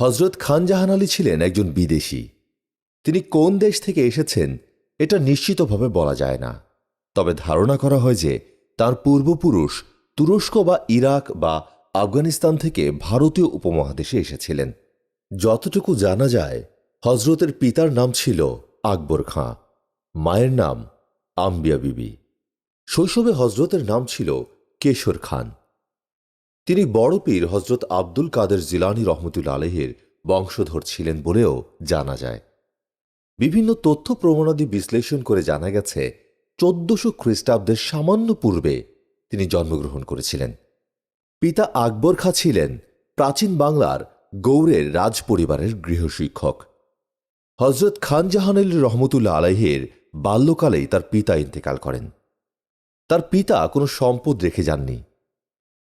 হজরত খান জাহান আলী ছিলেন একজন বিদেশি। তিনি কোন দেশ থেকে এসেছেন, এটা নিশ্চিতভাবে বলা যায় না। তবে ধারণা করা হয় যে, তার পূর্বপুরুষ তুরস্ক বা ইরাক বা আফগানিস্তান থেকে ভারতীয় উপমহাদেশে এসেছিলেন। যতটুকু জানা যায়, হজরতের পিতার নাম ছিল আকবর খাঁ। মায়ের নাম আম্বিয়া বিবি। শৈশবে হজরতের নাম ছিল কেশর খান। তিনি বড় পীর হজরত আব্দুল কাদের জিলানি রহমতুল আলহের বংশধর ছিলেন বলেও জানা যায়। বিভিন্ন তথ্য প্রমাণাদি বিশ্লেষণ করে জানা গেছে, চোদ্দশো খ্রিস্টাব্দের সামান্য পূর্বে তিনি জন্মগ্রহণ করেছিলেন। পিতা আকবর খাঁ ছিলেন প্রাচীন বাংলার গৌড়ের রাজ পরিবারের গৃহশিক্ষক। হজরত খান জাহানুল রহমতুল্লাহ আলাইহের বাল্যকালেই তার পিতা ইন্তেকাল করেন। তার পিতা কোনো সম্পদ রেখে যাননি।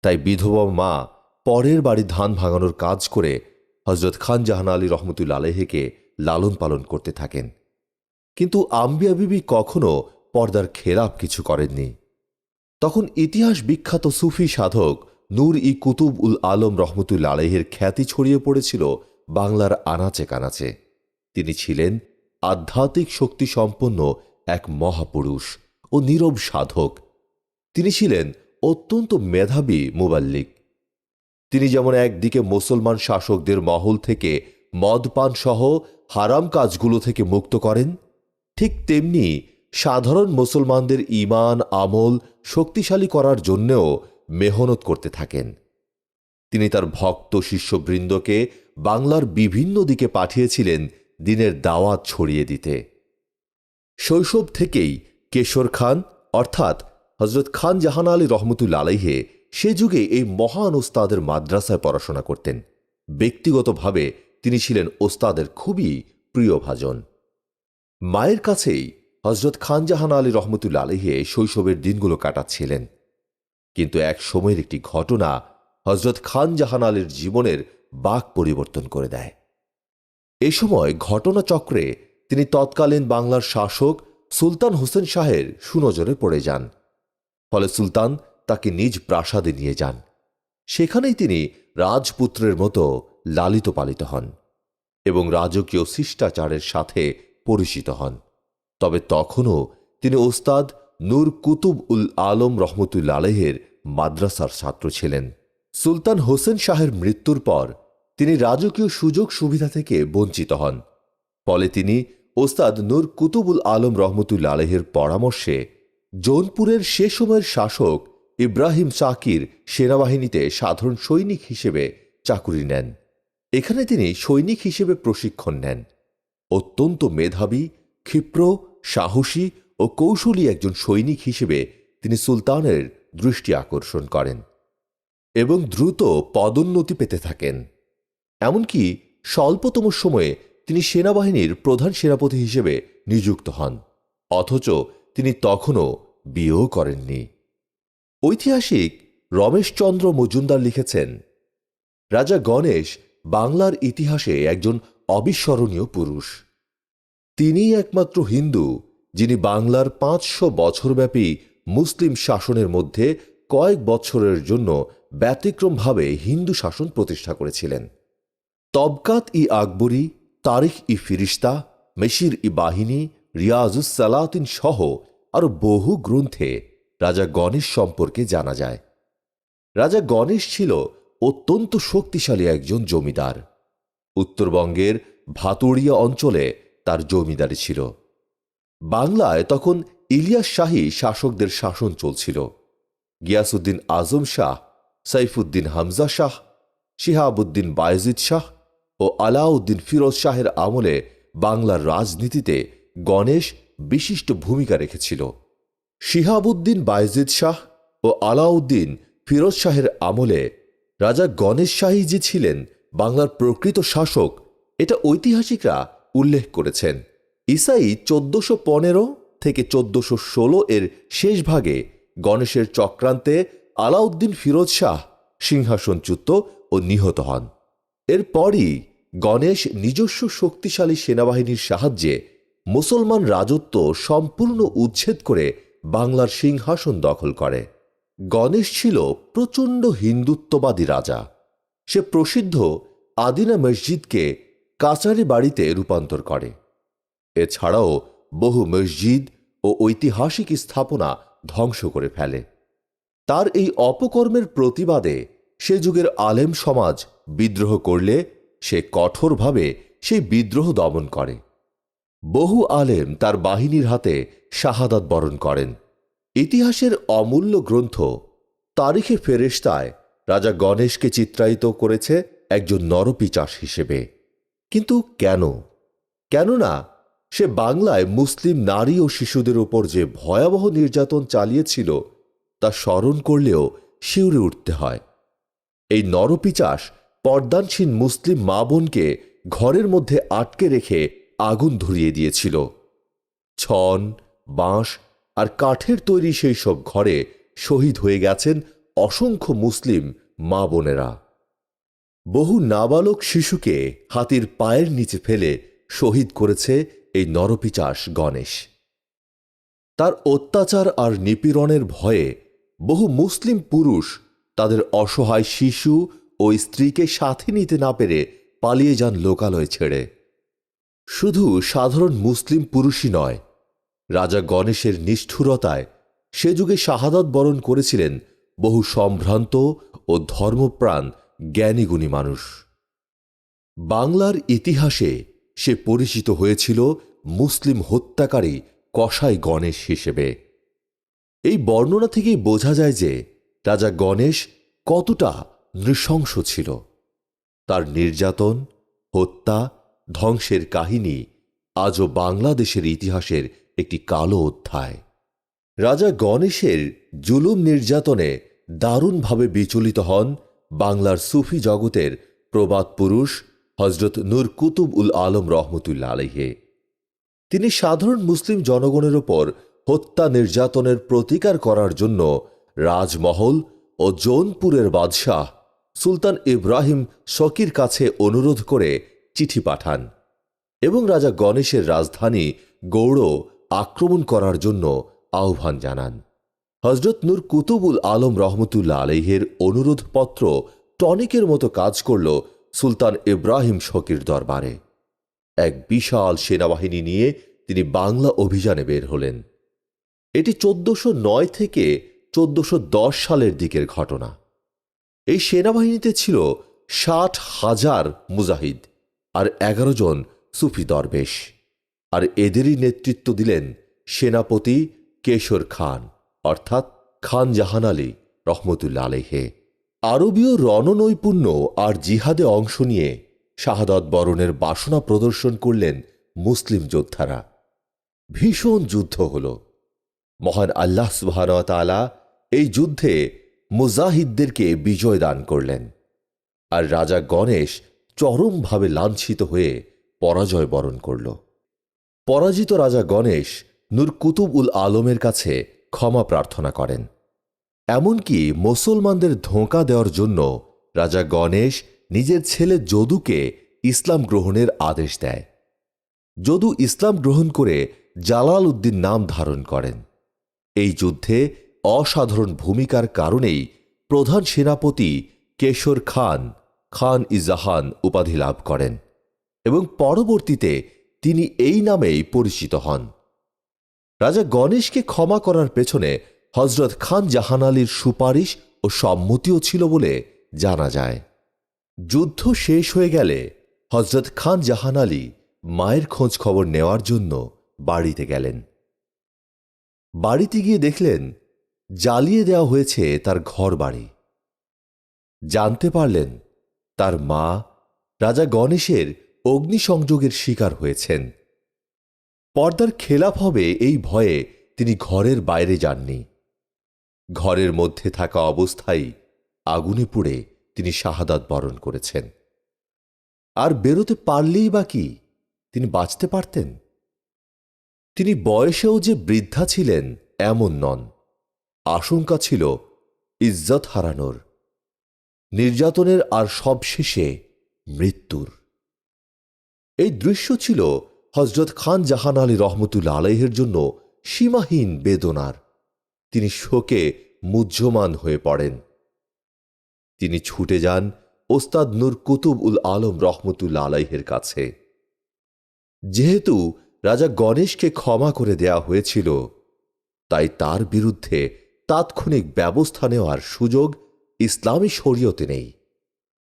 তাই বিধবা মা পরের বাড়ি ধান ভাঙানোর কাজ করে হজরত খান জাহান আলী রহমতুল্লা আলহেকে লালন পালন করতে থাকেন। কিন্তু আম্বিয়া বিবি কখনো পর্দার খেলাপ কিছু করেননি। তখন ইতিহাস বিখ্যাত সুফি সাধক নূর ই কুতুব উল আলম রহমতুল্লা আলহের খ্যাতি ছড়িয়ে পড়েছিল বাংলার আনাচে কানাচে। তিনি ছিলেন আধ্যাত্মিক শক্তি সম্পন্ন এক মহাপুরুষ ও নীরব সাধক। তিনি ছিলেন অত্যন্ত মেধাবী মুবাল্লিক তিনি যেমন একদিকে মুসলমান শাসকদের মহল থেকে মদপান সহ হারাম কাজগুলো থেকে মুক্ত করেন, ঠিক তেমনি সাধারণ মুসলমানদের ইমান আমল শক্তিশালী করার জন্যেও মেহনত করতে থাকেন। তিনি তার ভক্ত শিষ্যবৃন্দকে বাংলার বিভিন্ন দিকে পাঠিয়েছিলেন দিনের দাওয়াত ছড়িয়ে দিতে। শৈশব থেকেই কেশর খান, অর্থাৎ হজরত খান জাহান আলী রহমতুল্লা আলাইহে সে যুগে এই মহান ওস্তাদের মাদ্রাসায় পড়াশোনা করতেন। ব্যক্তিগতভাবে তিনি ছিলেন ওস্তাদের খুবই প্রিয়ভাজন মায়ের কাছেই হজরত খান জাহান আলী রহমতুল্লা আলহে শৈশবের দিনগুলো কাটাচ্ছিলেন। কিন্তু এক সময়ের একটি ঘটনা হজরত খান জাহান আলীর জীবনের বাক পরিবর্তন করে দেয়। এ সময় ঘটনাচক্রে তিনি তৎকালীন বাংলার শাসক সুলতান হোসেন শাহের সুনজরে পড়ে যান। ফলে সুলতান তাকে নিজ প্রাসাদে নিয়ে যান। সেখানেই তিনি রাজপুত্রের মতো লালিত পালিত হন এবং রাজকীয় শিষ্টাচারের সাথে পরিচিত হন। তবে তখনও তিনি ওস্তাদ নূর কুতুব উল আলম রহমতুল্লা আলহের মাদ্রাসার ছাত্র ছিলেন। সুলতান হোসেন শাহের মৃত্যুর পর তিনি রাজকীয় সুযোগ সুবিধা থেকে বঞ্চিত হন। ফলে তিনি ওস্তাদ নূর কুতুবুল আলম রহমতুল্লা আলহের পরামর্শে জৌনপুরের সে সময়ের শাসক ইব্রাহিম সাকির সেনাবাহিনীতে সাধারণ সৈনিক হিসেবে চাকুরি নেন। এখানে তিনি সৈনিক হিসেবে প্রশিক্ষণ নেন। অত্যন্ত মেধাবী, ক্ষিপ্র, সাহসী ও কৌশলী একজন সৈনিক হিসেবে তিনি সুলতানের দৃষ্টি আকর্ষণ করেন এবং দ্রুত পদোন্নতি পেতে থাকেন। এমনকি স্বল্পতম সময়ে তিনি সেনাবাহিনীর প্রধান সেনাপতি হিসেবে নিযুক্ত হন, অথচ তিনি তখনও বিয়েও করেননি। ঐতিহাসিক রমেশচন্দ্র মজুমদার লিখেছেন, রাজা গণেশ বাংলার ইতিহাসে একজন অবিস্মরণীয় পুরুষ। তিনিই একমাত্র হিন্দু যিনি বাংলার পাঁচশো বছরব্যাপী মুসলিম শাসনের মধ্যে কয়েক বছরের জন্য ব্যতিক্রমভাবে হিন্দু শাসন প্রতিষ্ঠা করেছিলেন। তবকাত ই আকবরী, তারিখ ই ফিরিস্তা, মেশির ই বাহিনী, রিয়াজুস সালাতিন সহ আরও বহু গ্রন্থে রাজা গণেশ সম্পর্কে জানা যায়। রাজা গণেশ ছিল অত্যন্ত শক্তিশালী একজন জমিদার। উত্তরবঙ্গের ভাতুড়িয়া অঞ্চলে তার জমিদারি ছিল। বাংলায় তখন ইলিয়াস শাহী শাসকদের শাসন চলছিল। গিয়াসুদ্দিন আজম শাহ, সাইফুদ্দিন হামজা শাহ, শিহাবুদ্দিন বায়জিদ শাহ ও আলাউদ্দিন ফিরোজ শাহের আমলে বাংলার রাজনীতিতে গণেশ বিশিষ্ট ভূমিকা রেখেছিল। শিহাবুদ্দিন বায়জিদ শাহ ও আলাউদ্দিন ফিরোজ শাহের আমলে রাজা গণেশ শাহী যে ছিলেন, বাংলার প্রকৃত শাসক, এটা ঐতিহাসিকরা উল্লেখ করেছেন। ইসাই চোদ্দশো পনেরো থেকে চোদ্দশো ষোলো এর শেষ ভাগে গণেশের চক্রান্তে আলাউদ্দিন ফিরোজ শাহ সিংহাসনচ্যুত ও নিহত হন। এরপরই গণেশ নিজস্ব শক্তিশালী সেনাবাহিনীর সাহায্যে মুসলমান রাজত্ব সম্পূর্ণ উচ্ছেদ করে বাংলার সিংহাসন দখল করে। গণেশ ছিল প্রচণ্ড হিন্দুত্ববাদী রাজা। সে প্রসিদ্ধ আদিনা মসজিদকে কাচারি বাড়িতে রূপান্তর করে। এছাড়াও বহু মসজিদ ও ঐতিহাসিক স্থাপনা ধ্বংস করে ফেলে। তার এই অপকর্মের প্রতিবাদে সে যুগের আলেম সমাজ বিদ্রোহ করলে সে কঠোরভাবে সেই বিদ্রোহ দমন করে। বহু আলেম তার বাহিনীর হাতে শাহাদাত বরণ করেন। ইতিহাসের অমূল্য গ্রন্থ তারিখে ফেরেশতায় রাজা গণেশকে চিত্রায়িত করেছে একজন নরপিচাস হিসেবে। কিন্তু কেন? কেননা সে বাংলায় মুসলিম নারী ও শিশুদের ওপর যে ভয়াবহ নির্যাতন চালিয়েছিল, তা স্মরণ করলেও শিউরে উঠতে হয়। এই নরপিচাস পর্দানসীন মুসলিম মা বোনকে ঘরের মধ্যে আটকে রেখে আগুন ধরিয়ে দিয়েছিল। ছন, বাঁশ আর কাঠের তৈরি সেই সব ঘরে শহীদ হয়ে গেছেন অসংখ্য মুসলিম মা বোনেরা। বহু নাবালক শিশুকে হাতির পায়ের নিচে ফেলে শহীদ করেছে এই নরপিচাস গণেশ। তার অত্যাচার আর নিপীড়নের ভয়ে বহু মুসলিম পুরুষ তাদের অসহায় শিশু ও স্ত্রীকে সাথে নিতে না পেরে পালিয়ে যান লোকালয় ছেড়ে। শুধু সাধারণ মুসলিম পুরুষই নয়, রাজা গণেশের নিষ্ঠুরতায় সে যুগে শাহাদত বরণ করেছিলেন বহু সম্ভ্রান্ত ও ধর্মপ্রাণ জ্ঞানীগুণী মানুষ। বাংলার ইতিহাসে সে পরিচিত হয়েছিল মুসলিম হত্যাকারী কসাই গণেশ হিসেবে। এই বর্ণনা থেকেই বোঝা যায় যে রাজা গণেশ কতটা নৃশংস ছিল। তার নির্যাতন, হত্যা ধ্বংসের কাহিনী আজও বাংলাদেশের ইতিহাসের একটি কালো অধ্যায়। রাজা গণেশের জুলুম নির্যাতনে দারুণভাবে বিচলিত হন বাংলার সুফি জগতের প্রবাদ পুরুষ হজরত নূর কুতুব উল আলম রহমতুল্লা আলহে তিনি সাধারণ মুসলিম জনগণের ওপর হত্যা নির্যাতনের প্রতিকার করার জন্য রাজমহল ও জৌনপুরের বাদশাহ সুলতান ইব্রাহিম শকির কাছে অনুরোধ করে চিঠি পাঠান এবং রাজা গণেশের রাজধানী গৌড় আক্রমণ করার জন্য আহ্বান জানান। হজরত নূর কুতুবুল আলম রহমতুল্লাহ আলহের অনুরোধপত্র টনিকের মতো কাজ করল সুলতান ইব্রাহিম শকির দরবারে। এক বিশাল সেনাবাহিনী নিয়ে তিনি বাংলা অভিযানে বের হলেন। এটি চোদ্দশো নয় থেকে চোদ্দশো দশ সালের দিকের ঘটনা। এই সেনাবাহিনীতে ছিল ষাট হাজার মুজাহিদ। আর এগারো জন সুফি দরবেশ। আর এদেরই নেতৃত্ব দিলেন সেনাপতি কেশর খান, অর্থাৎ খান জাহান আলী রহমতুল্লা আলেহে আরবীয় রণনৈপুণ্য আর জিহাদে অংশ নিয়ে শাহাদত বরণের বাসনা প্রদর্শন করলেন মুসলিম যোদ্ধারা। ভীষণ যুদ্ধ হল। মহান আল্লাহ সুবাহানতালা এই যুদ্ধে মুজাহিদদেরকে বিজয় দান করলেন। আর রাজা গণেশ চরমভাবে লাঞ্ছিত হয়ে পরাজয় বরণ করল। পরাজিত রাজা গণেশ নূর কুতুব উল আলমের কাছে ক্ষমা প্রার্থনা করেন। এমনকি মুসলমানদের ধোঁকা দেওয়ার জন্য রাজা গণেশ নিজের ছেলে যদুকে ইসলাম গ্রহণের আদেশ দেয়। যদু ইসলাম গ্রহণ করে জালাল উদ্দিন নাম ধারণ করেন। এই যুদ্ধে অসাধারণ ভূমিকার কারণেই প্রধান সেনাপতি কেশর খান খান ইজাহান উপাধি লাভ করেন এবং পরবর্তীতে তিনি এই নামেই পরিচিত হন। রাজা গণেশকে ক্ষমা করার পেছনে হজরত খান জাহান আলীর সুপারিশ ও সম্মতিও ছিল বলে জানা যায়। যুদ্ধ শেষ হয়ে গেলে হজরত খান জাহান আলী মায়ের খোঁজ খবর নেওয়ার জন্য বাড়িতে গেলেন। বাড়িতে গিয়ে দেখলেন জ্বালিয়ে দেওয়া হয়েছে তার ঘর বাড়ি জানতে পারলেন তার মা, রাজা গণেশের অগ্নিসংযোগের শিকার হয়েছেন। পর্দার খেলাফ হবে এই ভয়ে তিনি ঘরের বাইরে যাননি। ঘরের মধ্যে থাকা অবস্থায় আগুনে পুড়ে তিনি শাহাদাত বরণ করেছেন। আর বেরোতে পারলেই বা কি? তিনি বাঁচতে পারতেন? তিনি বয়সেও যে বৃদ্ধা ছিলেন, এমন নন। আশঙ্কা ছিল, ইজ্জত হারানোর। নির্যাতনের আর সবশেষে মৃত্যুর। এই দৃশ্য ছিল হজরত খান জাহান আলী রহমতুল্লা আলাইহের জন্য সীমাহীন বেদনার। তিনি শোকে মুহ্যমান হয়ে পড়েন। তিনি ছুটে যান ওস্তাদ নূর কুতুব উল আলম রহমতুল্লা আলাইহের কাছে। যেহেতু রাজা গণেশকে ক্ষমা করে দেয়া হয়েছিল, তাই তার বিরুদ্ধে তাৎক্ষণিক ব্যবস্থা নেওয়ার সুযোগ ইসলামী শরীয়তে নেই।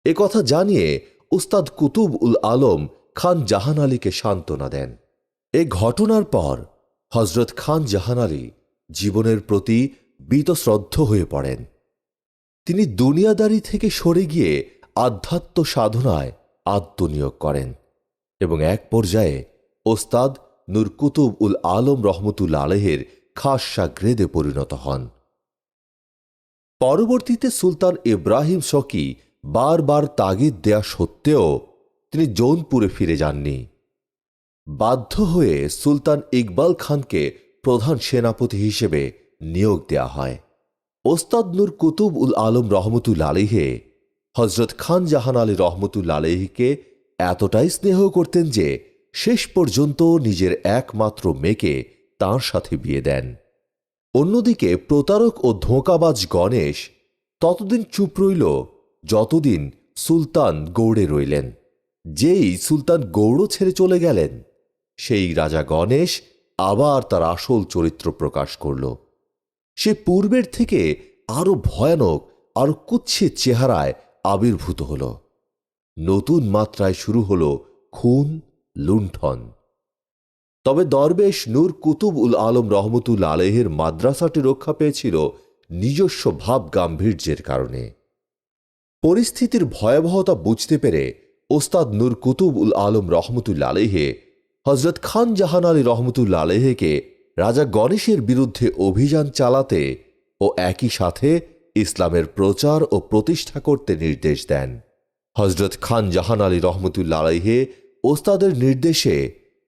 এ কথা জানিয়ে উস্তাদ কুতুব উল আলম খান জাহান আলীকে সান্ত্বনা দেন। এ ঘটনার পর হজরত খান জাহান আলী জীবনের প্রতি বীতশ্রদ্ধ হয়ে পড়েন। তিনি দুনিয়াদারি থেকে সরে গিয়ে আধ্যাত্ম সাধনায় আত্মনিয়োগ করেন এবং এক পর্যায়ে ওস্তাদ নূর কুতুব উল আলম রহমতুল্লা আলহের খাস সাগ্রেদে পরিণত হন। পরবর্তীতে সুলতান ইব্রাহিম শকি বারবার তাগিদ দেয়া সত্ত্বেও তিনি জৌনপুরে ফিরে যাননি। বাধ্য হয়ে সুলতান ইকবাল খানকে প্রধান সেনাপতি হিসেবে নিয়োগ দেয়া হয়। ওস্তাদ নূর কুতুব উল আলম রহমতুল আলিহে হজরত খান জাহান আলী রহমতুল আলহিকে এতটাই স্নেহ করতেন যে শেষ পর্যন্ত নিজের একমাত্র মেয়েকে তার সাথে বিয়ে দেন। অন্যদিকে প্রতারক ও ধোঁকাবাজ গণেশ ততদিন চুপ রইল যতদিন সুলতান গৌড়ে রইলেন। যেই সুলতান গৌড় ছেড়ে চলে গেলেন, সেই রাজা গণেশ আবার তার আসল চরিত্র প্রকাশ করল। সে পূর্বের থেকে আরও ভয়ানক আর কুচ্ছিত চেহারায় আবির্ভূত হল। নতুন মাত্রায় শুরু হল খুন, লুণ্ঠন। তবে দরবেশ নূর কুতুব উল আলম রহমতুল আলহের মাদ্রাসাটি রক্ষা পেয়েছিল নিজস্ব ভাব গাম্ভীর্যের কারণে। পরিস্থিতির ভয়াবহতা বুঝতে পেরে ওস্তাদ নূর কুতুব উল আলম রহমতুল্লা আলহে হজরত খান জাহান আলী রহমতুল্লা আলহেকে রাজা গণেশের বিরুদ্ধে অভিযান চালাতে ও একই সাথে ইসলামের প্রচার ও প্রতিষ্ঠা করতে নির্দেশ দেন। হজরত খান জাহান আলী রহমতুল্লা আলহে ওস্তাদের নির্দেশে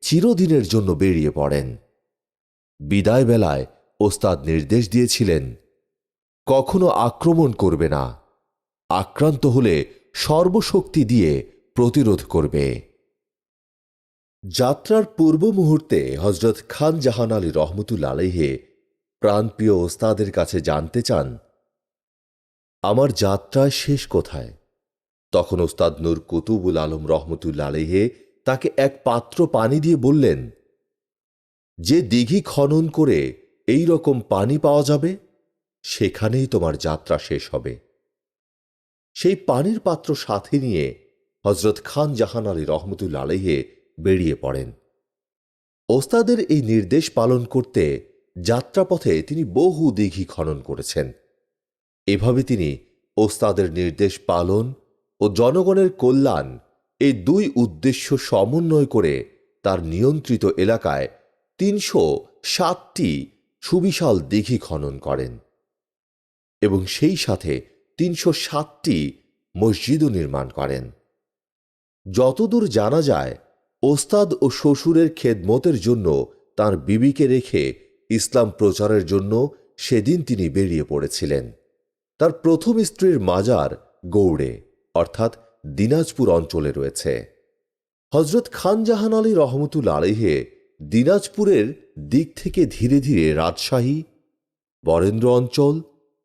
চিরদিনের জন্য বেরিয়ে পড়েন। বিদায় বেলায় ওস্তাদ নির্দেশ দিয়েছিলেন, কখনো আক্রমণ করবে না। আক্রান্ত হলে সর্বশক্তি দিয়ে প্রতিরোধ করবে। যাত্রার পূর্ব মুহূর্তে হজরত খান জাহান আলী রহমতুল আলহে প্রাণপ্রিয় ওস্তাদের কাছে জানতে চান, আমার যাত্রায় শেষ কোথায়? তখন ওস্তাদ নূর কুতুবুল আলম রহমতুল্লা আলহে তাকে এক পাত্র পানি দিয়ে বললেন, যে দিঘি খনন করে এই রকম পানি পাওয়া যাবে, সেখানেই তোমার যাত্রা শেষ হবে। সেই পানির পাত্র সাথে নিয়ে হজরত খান জাহান আলী রহমতুল্লা আলহে বেরিয়ে পড়েন। ওস্তাদের এই নির্দেশ পালন করতে যাত্রাপথে তিনি বহু দিঘি খনন করেছেন। এভাবে তিনি ওস্তাদের নির্দেশ পালন ও জনগণের কল্যাণ এই দুই উদ্দেশ্য সমন্বয় করে তার নিয়ন্ত্রিত এলাকায় তিনশো সাতটি সুবিশাল দিঘি খনন করেন এবং সেই সাথে তিনশো সাতটি মসজিদও নির্মাণ করেন। যতদূর জানা যায়, ওস্তাদ ও শ্বশুরের খেদমতের জন্য তার বিবিকে রেখে ইসলাম প্রচারের জন্য সেদিন তিনি বেরিয়ে পড়েছিলেন। তার প্রথম স্ত্রীর মাজার গৌড়ে, অর্থাৎ দিনাজপুর অঞ্চলে রয়েছে। হজরত খান জাহান আলী রহমতুল আলহে দিনাজপুরের দিক থেকে ধীরে ধীরে রাজশাহী, বরেন্দ্র অঞ্চল,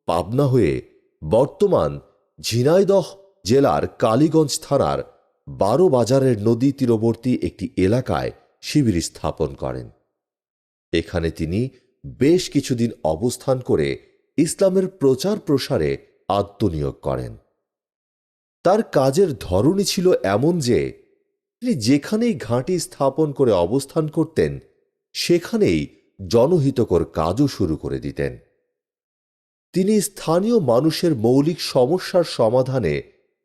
পাবনা হয়ে বর্তমান ঝিনাইদহ জেলার কালীগঞ্জ থানার বারো বাজারের নদী তীরবর্তী একটি এলাকায় শিবির স্থাপন করেন। এখানে তিনি বেশ কিছুদিন অবস্থান করে ইসলামের প্রচার প্রসারে আত্মনিয়োগ করেন। তার কাজের ধরনই ছিল এমন যে, তিনি যেখানেই ঘাঁটি স্থাপন করে অবস্থান করতেন, সেখানেই জনহিতকর কাজও শুরু করে দিতেন। তিনি স্থানীয় মানুষের মৌলিক সমস্যার সমাধানে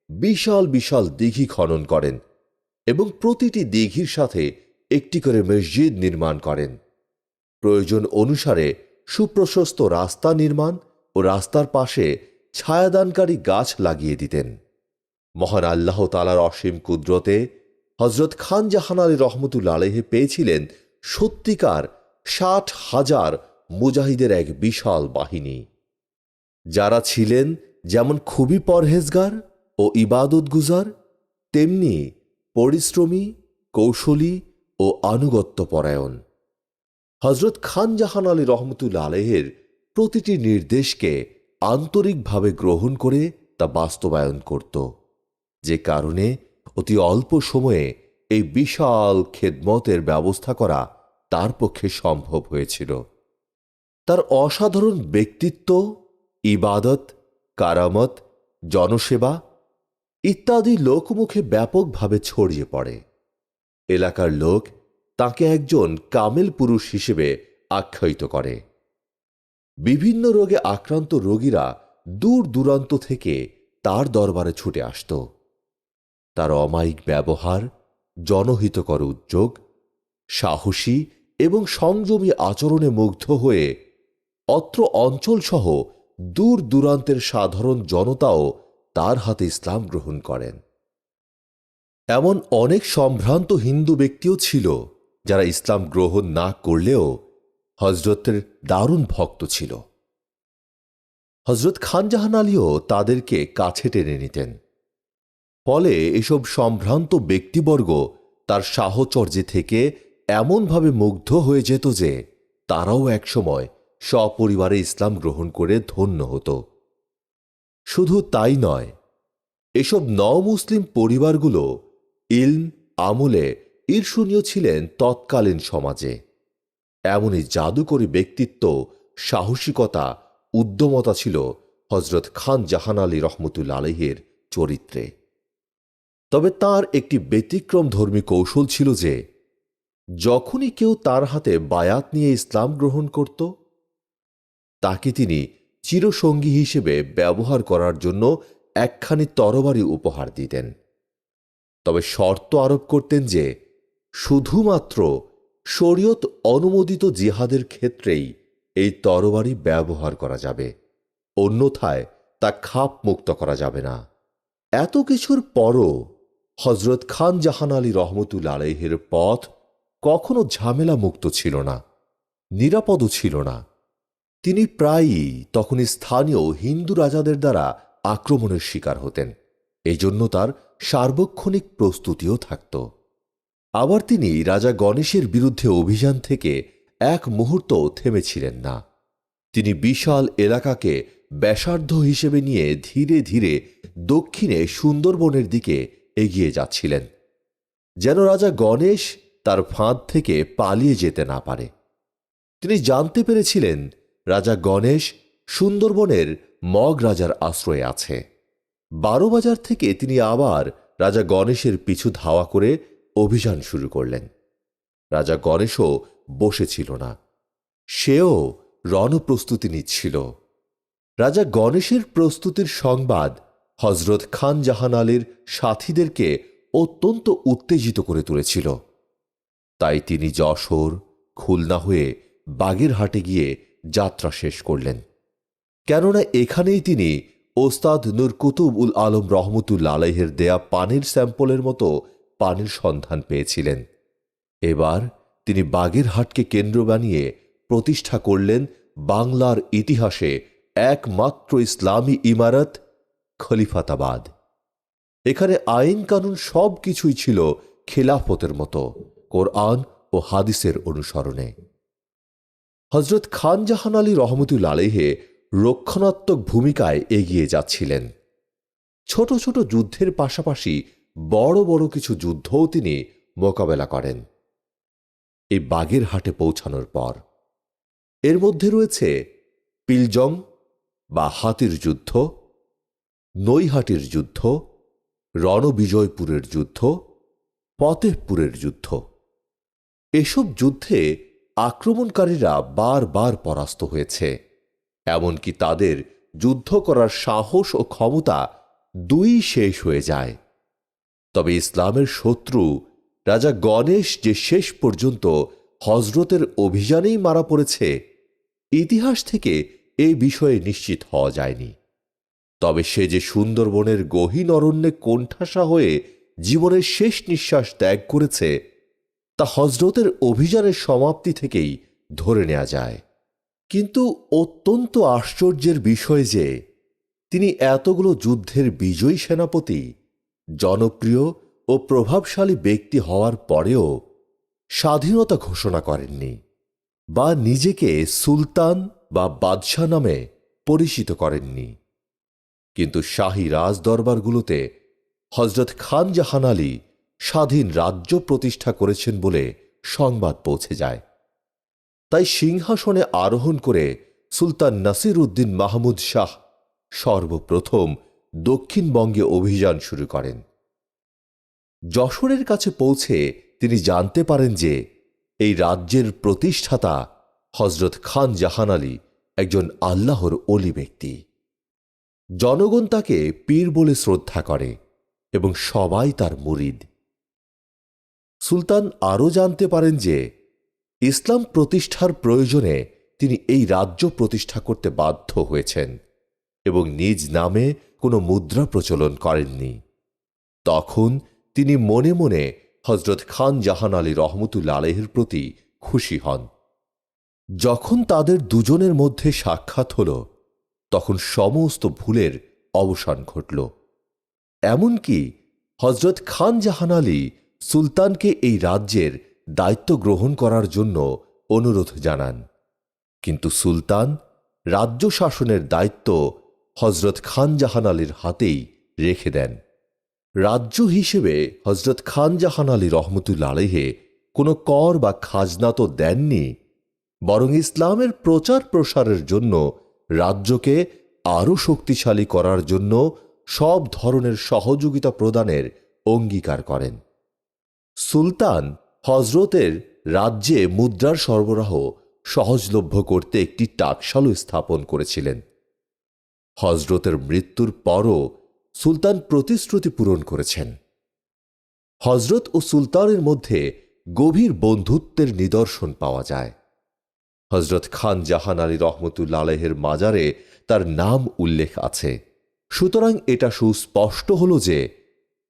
বিশাল বিশাল দিঘি খনন করেন এবং প্রতিটি দিঘির সাথে একটি করে মসজিদ নির্মাণ করেন। প্রয়োজন অনুসারে সুপ্রশস্ত রাস্তা নির্মাণ ও রাস্তার পাশে ছায়াদানকারী গাছ লাগিয়ে দিতেন। মহান আল্লাহ তালার অসীম কুদরতে হজরত খান জাহান আলী রহমতুল্লা আলহে পেয়েছিলেন সত্যিকার ষাট হাজার মুজাহিদের এক বিশাল বাহিনী। যারা ছিলেন যেমন খুবই পরহেজগার ও ইবাদত গুজার, তেমনি পরিশ্রমী, কৌশলী ও আনুগত্য পরায়ণ। হজরত খান জাহান আলী রহমতুল্লা আলহের প্রতিটি নির্দেশকে আন্তরিকভাবে গ্রহণ করে তা বাস্তবায়ন করত। যে কারণে অতি অল্প সময়ে এই বিশাল খেদমতের ব্যবস্থা করা তার পক্ষে সম্ভব হয়েছিল। তার অসাধারণ ব্যক্তিত্ব, ইবাদত, কারামত, জনসেবা ইত্যাদি লোকমুখে ব্যাপকভাবে ছড়িয়ে পড়ে। এলাকার লোক তাকে একজন কামেল পুরুষ হিসেবে আখ্যায়িত করে। বিভিন্ন রোগে আক্রান্ত রোগীরা দূর দূরান্ত থেকে তার দরবারে ছুটে আসত। তার অমায়িক ব্যবহার, জনহিতকর উদ্যোগ, সাহসী এবং সংযমী আচরণে মুগ্ধ হয়ে অত্র অঞ্চলসহ দূর দূরান্তের সাধারণ জনতাও তার হাতে ইসলাম গ্রহণ করেন। এমন অনেক সম্ভ্রান্ত হিন্দু ব্যক্তিও ছিল যারা ইসলাম গ্রহণ না করলেও হজরতের দারুণ ভক্ত ছিল। হজরত খানজাহান আলীও তাদেরকে কাছে টেনে নিতেন। ফলে এসব সম্ভ্রান্ত ব্যক্তিবর্গ তার সাহচর্যে থেকে এমনভাবে মুগ্ধ হয়ে যেত যে তারাও একসময় সপরিবারে ইসলাম গ্রহণ করে ধন্য হতো। শুধু তাই নয়, এসব নমুসলিম পরিবারগুলো ইলম, আমলে ঈর্ষণীয় ছিলেন তৎকালীন সমাজে। এমনই জাদুকরী ব্যক্তিত্ব, সাহসিকতা, উদ্যমতা ছিল হজরত খান জাহান আলী রহমতুল্লা আলহের চরিত্রে। তবে তার একটি ব্যতিক্রম ধর্মী কৌশল ছিল যে, যখনই কেউ তার হাতে বায়াত নিয়ে ইসলাম গ্রহণ করত, তাকে তিনি চিরসঙ্গী হিসেবে ব্যবহার করার জন্য একখানি তরবারি উপহার দিতেন। তবে শর্ত আরোপ করতেন যে, শুধুমাত্র শরীয়ত অনুমোদিত জিহাদের ক্ষেত্রেই এই তরবারি ব্যবহার করা যাবে, অন্যথায় তা খাপ মুক্ত করা যাবে না। এত কিছুর পরও হজরত খান জাহান আলী রহমতুল আলহের পথ কখনো ঝামেলা মুক্ত ছিল না, নিরাপদও ছিল না। তিনি প্রায়ই তখনই স্থানীয় হিন্দু রাজাদের দ্বারা আক্রমণের শিকার হতেন, এজন্য তার সার্বক্ষণিক প্রস্তুতিও থাকত। আবার তিনি রাজা গণেশের বিরুদ্ধে অভিযান থেকে এক মুহূর্ত থেমেছিলেন না। তিনি বিশাল এলাকাকে ব্যাসার্ধ হিসেবে নিয়ে ধীরে ধীরে দক্ষিণে সুন্দরবনের দিকে এগিয়ে যাচ্ছিলেন, যেন রাজা গণেশ তার ফাঁদ থেকে পালিয়ে যেতে না পারে। তিনি জানতে পেরেছিলেন রাজা গণেশ সুন্দরবনের মগ রাজার আশ্রয়ে আছে। বারো বাজার থেকে তিনি আবার রাজা গণেশের পিছু ধাওয়া করে অভিযান শুরু করলেন। রাজা গণেশও বসেছিল না, সেও রণপ্রস্তুতি নিচ্ছিল। রাজা গণেশের প্রস্তুতির সংবাদ হজরত খান জাহান আলীর সাথীদেরকে অত্যন্ত উত্তেজিত করে তুলেছিল। তাই তিনি যশোর, খুলনা হয়ে বাগেরহাটে গিয়ে যাত্রা শেষ করলেন। কেননা এখানেই তিনি ওস্তাদ নূর কুতুব উল আলম রহমতুল্লা আলাইহের দেয়া পানির স্যাম্পলের মতো পানির সন্ধান পেয়েছিলেন। এবার তিনি বাগেরহাটকে কেন্দ্র বানিয়ে প্রতিষ্ঠা করলেন বাংলার ইতিহাসে একমাত্র ইসলামী ইমারত খলিফাতাবাদ। এখানে আইন কানুন সব কিছুই ছিল খেলাফতের মতো, কোরআন ও হাদিসের অনুসরণে। হজরত খান জাহান আলী রহমতুল আলেহে রক্ষণাত্মক ভূমিকায় এগিয়ে যাচ্ছিলেন। ছোট ছোট যুদ্ধের পাশাপাশি বড় বড় কিছু যুদ্ধও তিনি মোকাবেলা করেন। এই বাগের হাটে পৌঁছানোর পর। এর মধ্যে রয়েছে পিলজং বা হাতির যুদ্ধ নৈহাটির যুদ্ধ, রণবিজয়পুরের যুদ্ধ, ফতেহপুরের যুদ্ধ। এসব যুদ্ধে আক্রমণকারীরা বারবার পরাস্ত হয়েছে, এমনকি তাদের যুদ্ধ করার সাহস ও ক্ষমতা দুই শেষ হয়ে যায়। তবে ইসলামের শত্রু রাজা গণেশ যে শেষ পর্যন্ত হজরতের অভিযানেই মারা পড়েছে, ইতিহাস থেকে এই বিষয়ে নিশ্চিত হওয়া যায়নি। তবে সে যে সুন্দরবনের গহীন অরণ্যে কোণঠাসা হয়ে জীবনের শেষ নিঃশ্বাস ত্যাগ করেছে, তা হজরতের অভিযানের সমাপ্তি থেকেই ধরে নেওয়া যায়। কিন্তু অত্যন্ত আশ্চর্যের বিষয় যে, তিনি এতগুলো যুদ্ধের বিজয়ী সেনাপতি, জনপ্রিয় ও প্রভাবশালী ব্যক্তি হওয়ার পরেও স্বাধীনতা ঘোষণা করেননি বা নিজেকে সুলতান বা বাদশাহ নামে পরিচিত করেননি। কিন্তু শাহী রাজদরবারগুলোতে হজরত খান জাহান আলী স্বাধীন রাজ্য প্রতিষ্ঠা করেছেন বলে সংবাদ পৌঁছে যায়। তাই সিংহাসনে আরোহণ করে সুলতান নাসির উদ্দিন মাহমুদ শাহ সর্বপ্রথম দক্ষিণবঙ্গে অভিযান শুরু করেন। যশোরের কাছে পৌঁছে তিনি জানতে পারেন যে এই রাজ্যের প্রতিষ্ঠাতা হজরত খান জাহান আলী একজন আল্লাহর অলি ব্যক্তি। জনগণ তাকে পীর বলে শ্রদ্ধা করে এবং সবাই তার মুরিদ। সুলতান আরও জানতে পারেন যে, ইসলাম প্রতিষ্ঠার প্রয়োজনে তিনি এই রাজ্য প্রতিষ্ঠা করতে বাধ্য হয়েছেন এবং নিজ নামে কোনো মুদ্রা প্রচলন করেননি। তখন তিনি মনে মনে হজরত খান জাহান আলী রহমতুল্লা আলহের প্রতি খুশি হন। যখন তাদের দুজনের মধ্যে সাক্ষাৎ হল তখন সমস্ত ভুলের অবসান ঘটল। এমনকি হজরত খান জাহান আলী সুলতানকে এই রাজ্যের দায়িত্ব গ্রহণ করার জন্য অনুরোধ জানান। কিন্তু সুলতান রাজ্য শাসনের দায়িত্ব হজরত খান জাহান আলীর হাতেই রেখে দেন। রাজ্য হিসেবে হজরত খান জাহান আলী রহমতুল্লা আলহে কোনো কর বা খাজনা তো দেননি, বরং ইসলামের প্রচার প্রসারের জন্য রাজ্যকে আরও শক্তিশালী করার জন্য সব ধরনের সহযোগিতা প্রদানের অঙ্গীকার করেন। সুলতান হজরতের রাজ্যে মুদ্রার সরবরাহ সহজলভ্য করতে একটি টাকশালু স্থাপন করেছিলেন। হজরতের মৃত্যুর পরও সুলতান প্রতিশ্রুতি পূরণ করেছেন। হজরত ও সুলতানের মধ্যে গভীর বন্ধুত্বের নিদর্শন পাওয়া যায়। হজরত খান জাহান আলী রহমতুল্লা আলহের মাজারে তার নাম উল্লেখ আছে। সুতরাং এটা সুস্পষ্ট হল যে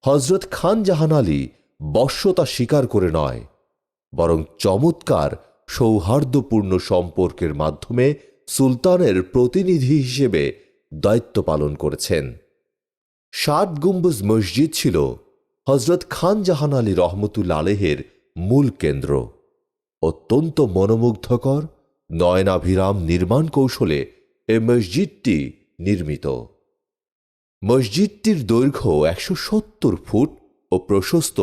হজরত খান জাহান আলী বশ্যতা স্বীকার করে নয়, বরং চমৎকার সৌহার্দ্যপূর্ণ সম্পর্কের মাধ্যমে সুলতানের প্রতিনিধি হিসেবে দায়িত্ব পালন করেছেন। ষাট গম্বুজ মসজিদ ছিল হজরত খান জাহান আলী রহমতুল্লা আলেহের মূল কেন্দ্র। অত্যন্ত মনোমুগ্ধকর নয়নাভিরাম নির্মাণ কৌশলে এ মসজিদটি নির্মিত। মসজিদটির দৈর্ঘ্য একশো সত্তর ফুট ও প্রশস্ত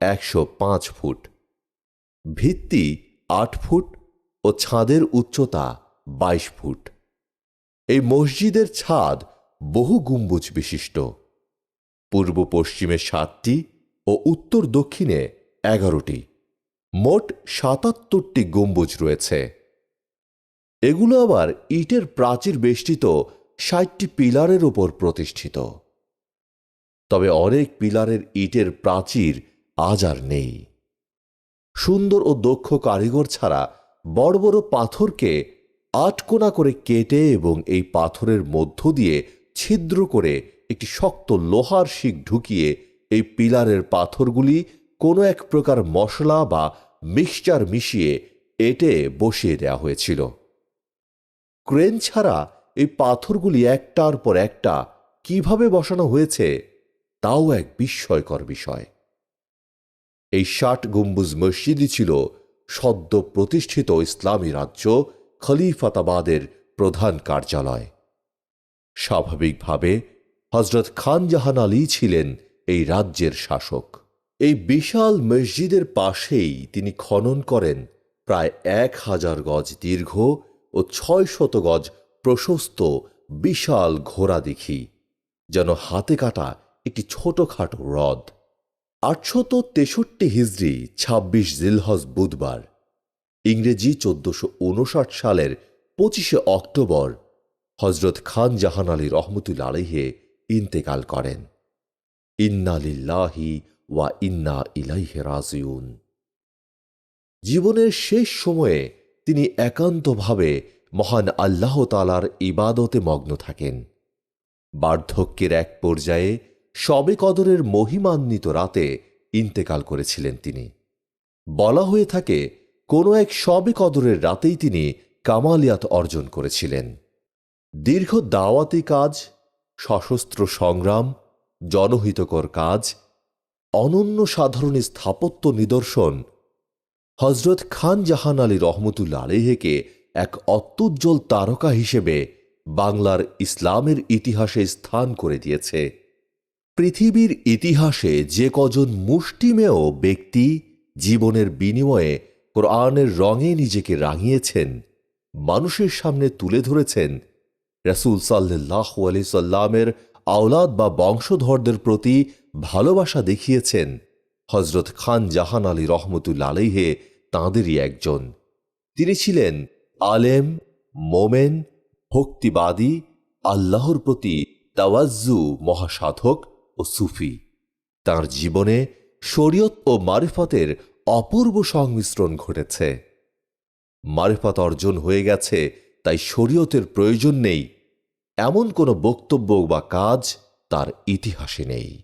একশো পাঁচ ফুট। ভিত্তি আট ফুট ও ছাদের উচ্চতা বাইশ ফুট। এই মসজিদের ছাদ বহু গম্বুজ বিশিষ্ট। পূর্ব পশ্চিমে সাতটি ও উত্তর দক্ষিণে এগারোটি। মোট সাতাত্তরটি গম্বুজ রয়েছে। এগুলো আবার ইটের প্রাচীর বেষ্টিত ষাটটি পিলারের ওপর প্রতিষ্ঠিত। তবে অনেক পিলারের ইটের প্রাচীর আজ আর নেই। সুন্দর ও দক্ষ কারিগর ছাড়া বড় বড় পাথরকে আটকোনা করে কেটে এবং এই পাথরের মধ্য দিয়ে ছিদ্র করে একটি শক্ত লোহার শিক ঢুকিয়ে এই পিলারের পাথরগুলি কোনো এক প্রকার মশলা বা মিক্সচার মিশিয়ে এটে বসিয়ে দেওয়া হয়েছিল। ক্রেন ছাড়া এই পাথরগুলি একটার পর একটা কীভাবে বসানো হয়েছে, তাও এক বিস্ময়কর বিষয়। এই ষাট গম্বুজ মসজিদই ছিল সদ্য প্রতিষ্ঠিত ইসলামী রাজ্য খলিফাতাবাদের প্রধান কার্যালয়। স্বাভাবিকভাবে হজরত খান জাহান আলী ছিলেন এই রাজ্যের শাসক। এই বিশাল মসজিদের পাশেই তিনি খনন করেন, প্রায় এক হাজার গজ দীর্ঘ ও ছয় শত গজ প্রশস্ত বিশাল ঘোড়া দেখি, যেন হাতে কাটা একটি ছোটখাটো হ্রদ। আটশত তেষট্টি হিজড়ি ছাব্বিশ জিলহজ বুধবার, ইংরেজি চোদ্দশো উনষাট সালের পঁচিশে অক্টোবর, হজরত খান জাহান আলী রহমতুল আলহে ইন্তেকাল করেন। ইন্না লিল্লাহি ওয়া ইন্না ইলাইহে রাজিউন। জীবনের শেষ সময়ে তিনি একান্তভাবে মহান আল্লাহ তালার ইবাদতে মগ্ন থাকেন। বার্ধক্যের এক পর্যায়ে সবে কদরের মহিমান্বিত রাতে ইন্তেকাল করেছিলেন তিনি। বলা হয়ে থাকে, কোনো এক সবে কদরের রাতেই তিনি কামালিয়াত অর্জন করেছিলেন। দীর্ঘ দাওয়াতি কাজ, সশস্ত্র সংগ্রাম, জনহিতকর কাজ, অনন্য সাধারণ স্থাপত্য নিদর্শন হজরত খান জাহান আলী রহমতুল্লা আলেহেকে এক অত্যুজ্জ্বল তারকা হিসেবে বাংলার ইসলামের ইতিহাসে স্থান করে দিয়েছে। পৃথিবীর ইতিহাসে যে কজন মুষ্টিমেয় ব্যক্তি জীবনের বিনিময়ে কোরআনের রঙে নিজেকে রাঙিয়েছেন, মানুষের সামনে তুলে ধরেছেন, রাসূল সাল্লাহ আলি সাল্লামের আওলাদ বা বংশধরদের প্রতি ভালোবাসা দেখিয়েছেন হজরত খান জাহান আলী রহমতুল্লা আলাইহে তাঁদেরই একজন। তিনি ছিলেন আলেম, মোমেন, ভক্তিবাদী, আল্লাহর প্রতি তাওয়াজ্জু মহাসাধক ও সুফি। তার জীবনে শরীয়ত ও মারিফতের অপূর্ব সংমিশ্রণ ঘটেছে। মারিফত অর্জন হয়ে গেছে, তাই শরীয়তের প্রয়োজন নেই। এমন কোনো বক্তব্য বা কাজ তার ইতিহাসে নেই।